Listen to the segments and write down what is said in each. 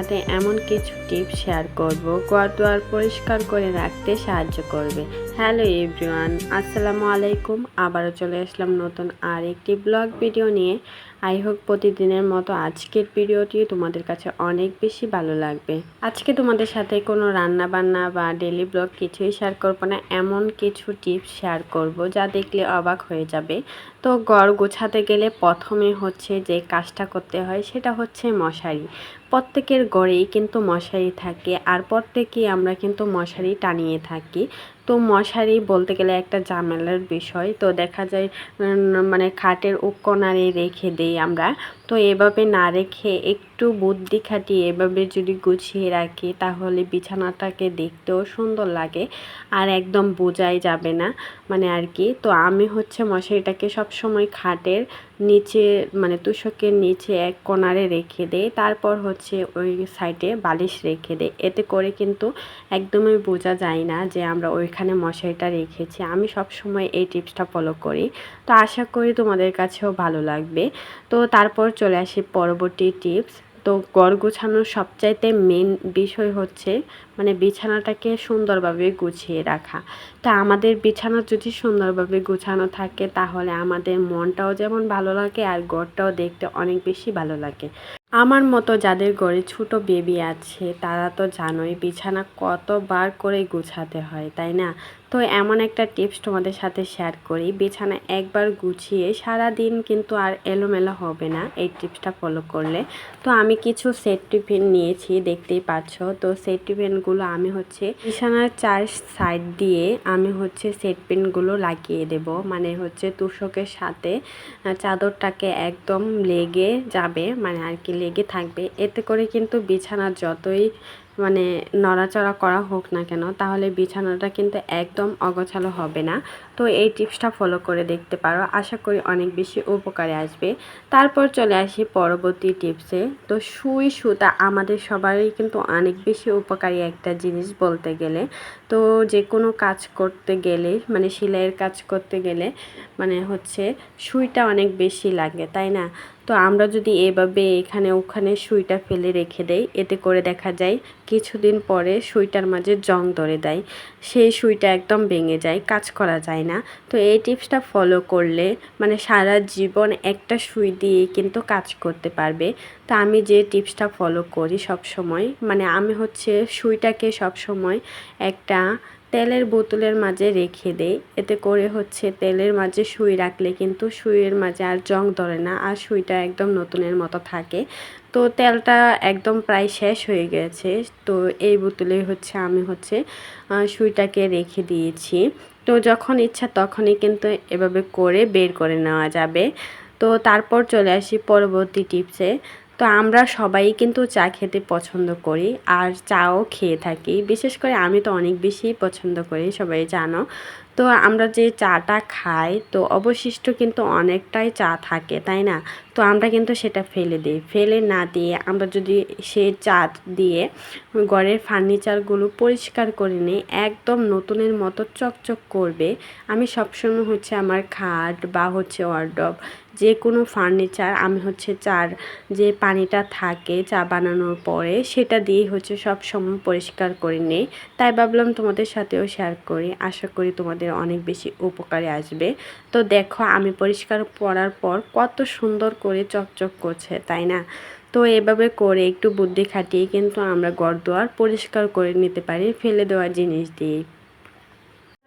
সাথে এমন কিছু টিপস শেয়ার করব ঘর দুয়ার পরিষ্কার করে রাখতে সাহায্য করবে। হ্যালো এভরিওয়ান, আসসালামু আলাইকুম। আবারও চলে আসলাম নতুন আর একটি ব্লগ ভিডিও নিয়ে। আই হোক প্রতিদিনের মতো আজকের ভিডিওটি তোমাদের কাছে অনেক বেশি ভালো লাগবে। আজকে তোমাদের সাথে কোনো রান্না বান্না বা ডেলি ব্লগ কিছুই শেয়ার করব না, এমন কিছু টিপস শেয়ার করব যা দেখলে অবাক হয়ে যাবে। তো গড় গোছাতে গেলে প্রথমে হচ্ছে যে কাজটা করতে হয়, সেটা হচ্ছে মশারি। প্রত্যেকের গড়েই কিন্তু মশারি থাকে, আর প্রত্যেকেই আমরা কিন্তু মশারি টানিয়ে থাকি। তো মশারি বলতে গেলে একটা ঝামেলার বিষয়। তো দেখা যায় মানে খাটের উক্কনারে রেখে দেই আমরা। তো এভাবে না রেখে একটু বুদ্ধি খাটিয়ে এভাবে যদি গুছিয়ে রাখি, তাহলে বিছানাটাকে দেখতেও সুন্দর লাগে আর একদম বোঝাই যাবে না। মানে আর কি, তো আমি হচ্ছে মশারিটাকে সবসময় খাটের নিচে মানে তুষকের নিচে এক কোনারে রেখে দেয় তারপর হচ্ছে ওই সাইডে বালিশ রেখে দেয় এতে করে কিন্তু একদমই বোঝা যায় না যে আমরা ওইখানে মশারিটা রেখেছি। আমি সব সময় এই টিপসটা ফলো করি। তো আশা করি তোমাদের কাছেও ভালো লাগবে। তো তারপর চলে আসি পরবর্তী টিপস। তো গড় গোছানোর সবচাইতে মেন বিষয় হচ্ছে মানে বিছানাটাকে সুন্দরভাবে গুছিয়ে রাখা। তা আমাদের বিছানা যদি সুন্দরভাবে গুছানো থাকে, তাহলে আমাদের মনটাও যেমন ভালো লাগে আর ঘরটাও দেখতে অনেক বেশি ভালো লাগে। আমার মতো যাদের ঘরে ছোট বেবি আছে, তারা তো জানোই বিছানা কতবার করে গুছাতে হয়, তাই না? তো এমন একটা টিপস তোমাদের সাথে শেয়ার করি। বিছানা একবার গুছিয়ে সারা দিন কিন্তু আর এলোমেলো হবে না, এই টিপসটা ফলো করলে। তো আমি কিছু সেট টিফিন নিয়েছি, দেখতেই পাচ্ছ। তো সেট টিফিনগুলো আমি হচ্ছে বিছানার চার সাইড দিয়ে আমি হচ্ছে সেট পিনগুলো লাগিয়ে দেব। মানে হচ্ছে তুষকের সাথে চাদরটাকে একদম লেগে যাবে মানে আর কি লেগে থাকবে। এতে করে কিন্তু বিছানা যতই মানে নড়াচড়া করা হোক না কেন তাহলে বিছানাটা কিন্তু একদম অগোছালো হবে না। তো এই টিপসটা ফলো করে দেখতে পারো। আশা করি অনেক বেশি উপকারে আসবে। তারপর চলে আসি পরবর্তী টিপসে। তো সুই, সুতা আমাদের সবারই কিন্তু অনেক বেশি উপকারী একটা জিনিস বলতে গেলে। তো যে কোনো কাজ করতে গেলে মানে সেলাইয়ের কাজ করতে গেলে মানে হচ্ছে সুইটা অনেক বেশি লাগে, তাই না? তো আমরা যদি এভাবে এখানে ওখানে সুইটা ফেলে রেখে দেই, এতে করে দেখা যায় কিছুদিন পরে সুইটার মাঝে জং ধরে দেয়। সেই সুইটা একদম ভেঙে যায়, কাজ করা যায় না। তো এই টিপসটা ফলো করলে মানে সারা জীবন একটা সুই দিয়ে কিন্তু কাজ করতে পারবে। তো আমি যে টিপসটা ফলো করি সব সময় মানে আমি হচ্ছে সুইটাকে সব সময় একটা তেলের বোতলের মাঝে রেখে দেই। এতে করে হচ্ছে তেলের মাঝে সুই রাখলে কিন্তু সুইয়ের মাঝে আর জং ধরে না, আর সুইটা একদম নতুনের মতো থাকে। তো তেলটা একদম প্রায় শেষ হয়ে গেছে। তো এই বোতলে হচ্ছে আমি হচ্ছে সুইটাকে রেখে দিয়েছি। তো যখন ইচ্ছা তখনই কিন্তু এভাবে করে বের করে নেওয়া যাবে। তো তারপর চলে আসি পরবর্তী টিপসে তো আমরা সবাই কিন্তু চা খেতে পছন্দ করি আর চাও খেয়ে থাকি। বিশেষ করে আমি তো অনেক বেশি পছন্দ করি, সবাই জানো। তো আমরা যে চাটা খাই, তো অবশিষ্ট কিন্তু অনেকটাই চা থাকে, তাই না? তো আমরা কিন্তু সেটা ফেলে দিই। ফেলে না দিয়ে আমরা যদি সে চা দিয়ে ঘরের ফার্নিচারগুলো পরিষ্কার করে নিই, একদম নতুনের মতো চকচক করবে, আমি সবসময় হচ্ছে আমার খাট বা হচ্ছে ওয়ার্ডব যে কোনো ফার্নিচার আমি হচ্ছে চার যে পানিটা থাকে চা বানানোর পরে, সেটা দিয়ে হচ্ছে সব সময় পরিষ্কার করে নিই। তাই ভাবলাম তোমাদের সাথেও শেয়ার করি। আশা করি তোমাদের অনেক বেশি উপকারে আসবে। তো দেখো, আমি পরিষ্কার করার পর কত সুন্দর করে চকচক করছে, তাই না? তো এভাবে করে একটু বুদ্ধি খাটিয়ে কিন্তু আমরা ঘর দুয়ার পরিষ্কার করে নিতে পারি, ফেলে দেওয়া জিনিস দিয়ে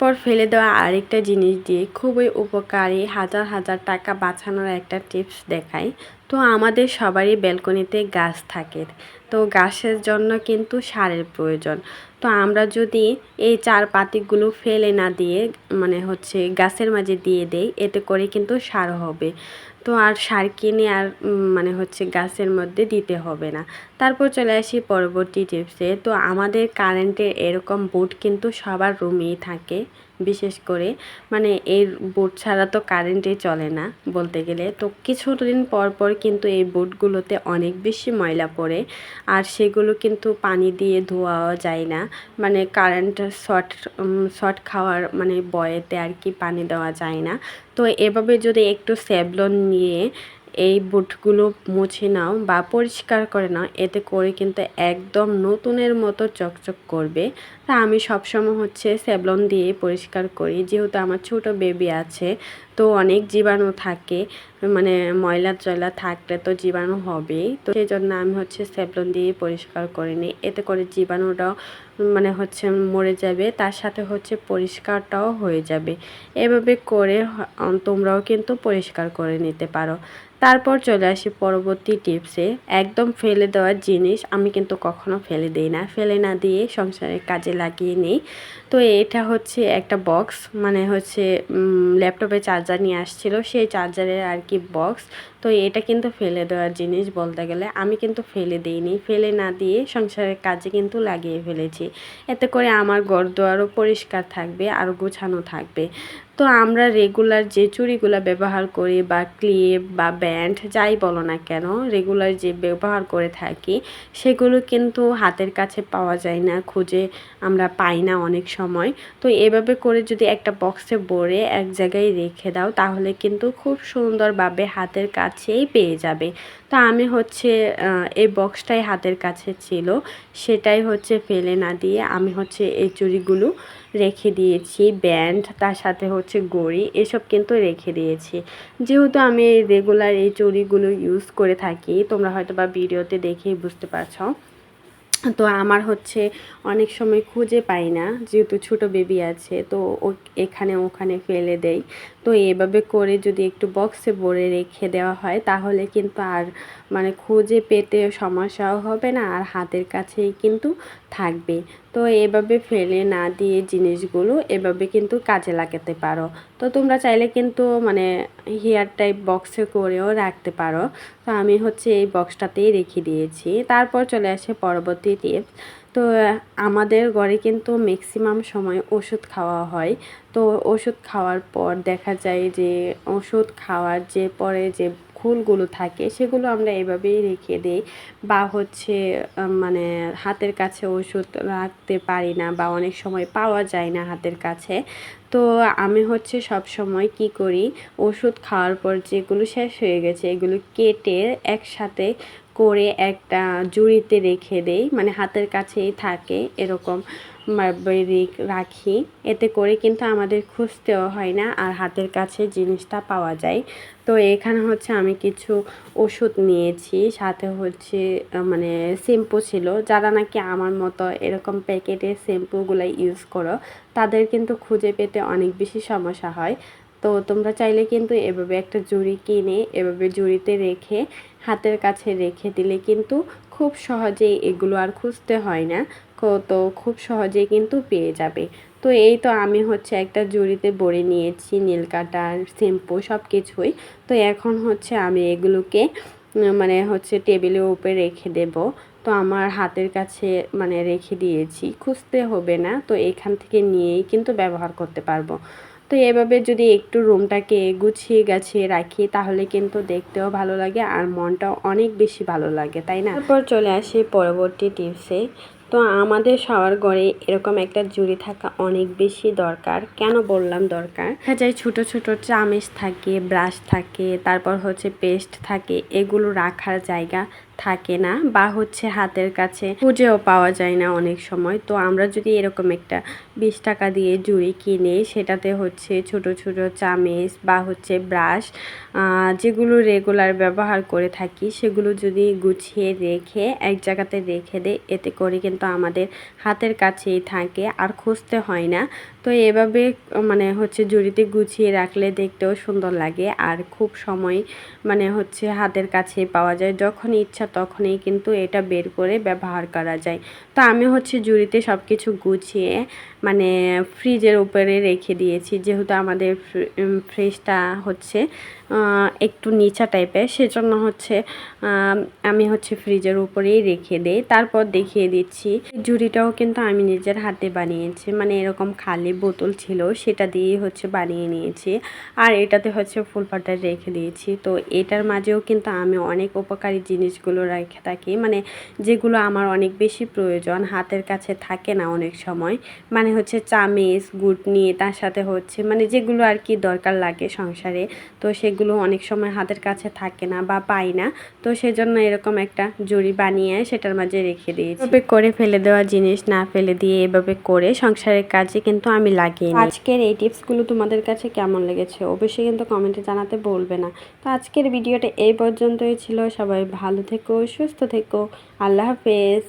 পর ফেলে দেওয়া আরেকটা জিনিস দিয়ে খুবই উপকারী হাজার হাজার টাকা বাঁচানোর একটা টিপস দেখায় তো আমাদের সবারই ব্যালকনিতে গাছ থাকে। তো গাছের জন্য কিন্তু সারের প্রয়োজন। তো আমরা যদি এই চার পাতিগুলো ফেলে না দিয়ে মানে হচ্ছে গাছের মাঝে দিয়ে দেই, এতে করে কিন্তু সার হবে। তো আর সার কিনে আর মানে হচ্ছে গাছের মধ্যে দিতে হবে না। তারপর চলে আসি পরবর্তী টিপসে। তো আমাদের কারেন্টের এরকম বোর্ড কিন্তু সবার রুমেই থাকে। বিশেষ করে মানে এই বোর্ড ছাড়া তো কারেন্টে চলে না বলতে গেলে। তো কিছুদিন পর পর কিন্তু এই বোর্ডগুলোতে অনেক বেশি ময়লা পড়ে আর সেগুলো কিন্তু পানি দিয়ে ধোয়াও যায় না। মানে কারেন্ট শর্ট শর্ট খাওয়ার মানে বয়েতে আর কি পানি দেওয়া যায় না। তো এভাবে যদি একটু স্যাভলন নিয়ে এই বুটগুলো মুছে নাও বা পরিষ্কার করে নাও। এতে করে কিন্তু একদম নতুনের মতো চকচক করবে। তা আমি সবসময় হচ্ছে স্যাবলন দিয়ে পরিষ্কার করি। যেহেতু আমার ছোট বেবি আছে, তো অনেক জীবাণু থাকে মানে ময়লা টয়লা থাকলে তো জীবাণু হবেই। তো সেই জন্য আমি হচ্ছে স্যাবলন দিয়ে পরিষ্কার করে নিই। এতে করে জীবাণুটাও মানে হচ্ছে মরে যাবে, তার সাথে হচ্ছে পরিষ্কারটাও হয়ে যাবে। এভাবে করে তোমরাও কিন্তু পরিষ্কার করে নিতে পারো। তারপর চলে আসি পরবর্তী টিপসে একদম ফেলে দেওয়ার জিনিস আমি কিন্তু কখনো ফেলে দিই না। ফেলে না দিয়ে সংসারের কাজে লাগিয়ে নিই। তো এটা হচ্ছে একটা বক্স মানে হচ্ছে ল্যাপটপে চার্জার নিয়ে আসছিল। সেই চার্জারের আর কি বক্স তো এটা কিন্তু ফেলে দেওয়ার জিনিস বলতে গেলে আমি কিন্তু ফেলে দিইনি। ফেলে না দিয়ে সংসারের কাজে কিন্তু লাগিয়ে ফেলেছি। এতে করে আমার ঘর দোয়ারও পরিষ্কার থাকবে আর গোছানো থাকবে। তো আমরা রেগুলার যে চুড়িগুলো ব্যবহার করি বা ক্লিপ বা ব্যান্ড যাই বলো না কেন রেগুলার যে ব্যবহার করে থাকি, সেগুলো কিন্তু হাতের কাছে পাওয়া যায় না, খুঁজে আমরা পাই না অনেক সময়। তো এভাবে করে যদি একটা বক্সে ভরে এক জায়গায় রেখে দাও, তাহলে কিন্তু খুব সুন্দরভাবে হাতের কাছেই পেয়ে যাবে। তো আমি হচ্ছে এই বক্সটাই হাতের কাছে ছিল, সেটাই হচ্ছে ফেলে না দিয়ে আমি হচ্ছে এই চুড়িগুলো রেখে দিয়েছি, ব্যান্ড, তার সাথে হচ্ছে গড়ি, এসব কিন্তু রেখে দিয়েছি। যেহেতু আমি রেগুলার এই চড়িগুলো ইউজ করে থাকি, তোমরা হয়তো বা ভিডিওতে দেখেই বুঝতে পারছ। তো আমার হচ্ছে অনেক সময় খুঁজে পাই না, যেহেতু ছোট বেবি আছে, তো এখানে ওখানে ফেলে দেই। তো এভাবে করে যদি একটু বক্সে ভরে রেখে দেওয়া হয়, তাহলে কিন্তু আর মানে খুঁজে পেতে সমস্যাও হবে না, আর হাতের কাছেই কিন্তু থাকবে। তো এভাবে ফেলে না দিয়ে জিনিসগুলো এভাবে কিন্তু কাজে লাগাতে পারো। তো তোমরা চাইলে কিন্তু মানে হেয়ার টাইপ বক্সে করেও রাখতে পারো। তো আমি হচ্ছে এই বক্সটাতেই রেখে দিয়েছি। তারপর চলে আসে পরবর্তী টিপস তো, আমাদের ঘরে কিন্তু ম্যাক্সিমাম সময় ওষুধ খাওয়া হয়। তো ওষুধ খাওয়ার পর দেখা যায় যে, ওষুধ খাওয়ার যে পরে যে খুলগুলো থাকে, সেগুলো আমরা এভাবেই রেখে দিই। বা হচ্ছে মানে হাতের কাছে ওষুধ রাখতে পারি না বা অনেক সময় পাওয়া যায় না হাতের কাছে। তো আমি হচ্ছে সব সময় কি করি, ওষুধ খাওয়ার পর যেগুলো শেষ হয়ে গেছে, এগুলো কেটে একসাথে করে একটা জুড়িতে রেখে দেই মানে হাতের কাছেই থাকে এরকম রাখি। এতে করে কিন্তু আমাদের খুঁজতেও হয় না আর হাতের কাছে জিনিসটা পাওয়া যায়। তো এখানে হচ্ছে আমি কিছু ওষুধ নিয়েছি, সাথে হচ্ছে মানে শ্যাম্পু ছিল। যারা নাকি আমার মতো এরকম প্যাকেটের শ্যাম্পুগুলো ইউজ করো, তাদের কিন্তু খুঁজে পেতে অনেক বেশি সমস্যা হয়। তো তোমরা চাইলে কিন্তু এভাবে একটা জুড়ি কিনে, এভাবে জুড়িতে রেখে হাতের কাছে রেখে দিলে কিন্তু খুব সহজেই এগুলো আর খুঁজতে হয় না। তো খুব সহজেই কিন্তু পেয়ে যাবে। তো এই তো আমি হচ্ছে একটা জুড়িতে ভরে নিয়েছি, নীল কাটার, শ্যাম্পু সব কিছুই তো এখন হচ্ছে আমি এগুলোকে মানে হচ্ছে টেবিলের উপরে রেখে দেব। তো আমার হাতের কাছে মানে রেখে দিয়েছি। খুঁজতে হবে না। তো এখান থেকে নিয়েই কিন্তু ব্যবহার করতে পারব। তো এভাবে যদি একটু রুমটাকে গুছিয়ে গাছিয়ে রাখি তাহলে কিন্তু দেখতেও ভালো লাগে আর মনটাও অনেক বেশি ভালো লাগে তাই না? তারপর চলে আসি পরবর্তী টিপসে। তো আমাদের সবার ঘরে এরকম একটা জুড়ি থাকা অনেক বেশি দরকার। কেন বললাম দরকার? দেখা যায় ছোটো ছোটো চামিচ থাকে ব্রাশ থাকে তারপর হচ্ছে পেস্ট থাকে এগুলো রাখার জায়গা থাকে না বা হচ্ছে হাতের কাছে খুঁজেও পাওয়া যায় না অনেক সময়। তো আমরা যদি এরকম একটা বিশ টাকা দিয়ে জুড়ি কিনে সেটাতে হচ্ছে ছোট ছোট চামেচ বা হচ্ছে ব্রাশ যেগুলো রেগুলার ব্যবহার করে থাকি, সেগুলো যদি গুছিয়ে রেখে এক জায়গাতে রেখে দেয় এতে করে কিন্তু আমাদের হাতের কাছেই থাকে, আর খুঁজতে হয় না। তো এভাবে মানে হচ্ছে জুড়িতে গুছিয়ে রাখলে দেখতেও সুন্দর লাগে। আর খুব সময় মানে হচ্ছে হাতের কাছে পাওয়া যায়। যখন ইচ্ছা তখনই কিন্তু এটা বের করে ব্যবহার করা যায়। তো আমি হচ্ছে জুড়িতে সব কিছু গুছিয়ে মানে ফ্রিজের উপরে রেখে দিয়েছি। যেহেতু আমাদের ফ্রিজটা হচ্ছে একটু নিচা টাইপের, সেজন্য হচ্ছে আমি হচ্ছে ফ্রিজের উপরেই রেখে দেই। তারপর দেখিয়ে দিচ্ছি। জুড়িটাও কিন্তু আমি নিজের হাতে বানিয়েছি। মানে এরকম খালি বোতল ছিল, সেটা দিয়ে হচ্ছে বানিয়ে নিয়েছি। আর এটাতে হচ্ছে ফুল পাতা রেখে দিয়েছি। তো এটার মাঝেও কিন্তু আমি অনেক উপকারী জিনিসগুলো রেখে থাকি। মানে যেগুলো আমার অনেক বেশি প্রয়োজন, হাতের কাছে থাকে না অনেক সময়। মানে হচ্ছে চামিচ গুট নিয়ে তার সাথে হচ্ছে মানে যেগুলো আর কি দরকার লাগে সংসারে। তো সেগুলো অনেক সময় হাতের কাছে থাকে না বা পাই না। তো সেজন্য এরকম একটা জড়ি বানিয়ে সেটার মাঝে রেখে দিয়েছি। করে ফেলে দেওয়া জিনিস না ফেলে দিয়ে এভাবে করে সংসারের কাজে কিন্তু আমি লাগিয়ে নিই। আজকের এই টিপসগুলো তোমাদের কাছে কেমন লেগেছে অবশ্যই কিন্তু কমেন্টে জানাতে বলবে না। তো আজকের ভিডিওটা এই পর্যন্তই ছিল। সবাই ভালো থেকো, সুস্থ থেকো। আল্লাহ হাফেজ।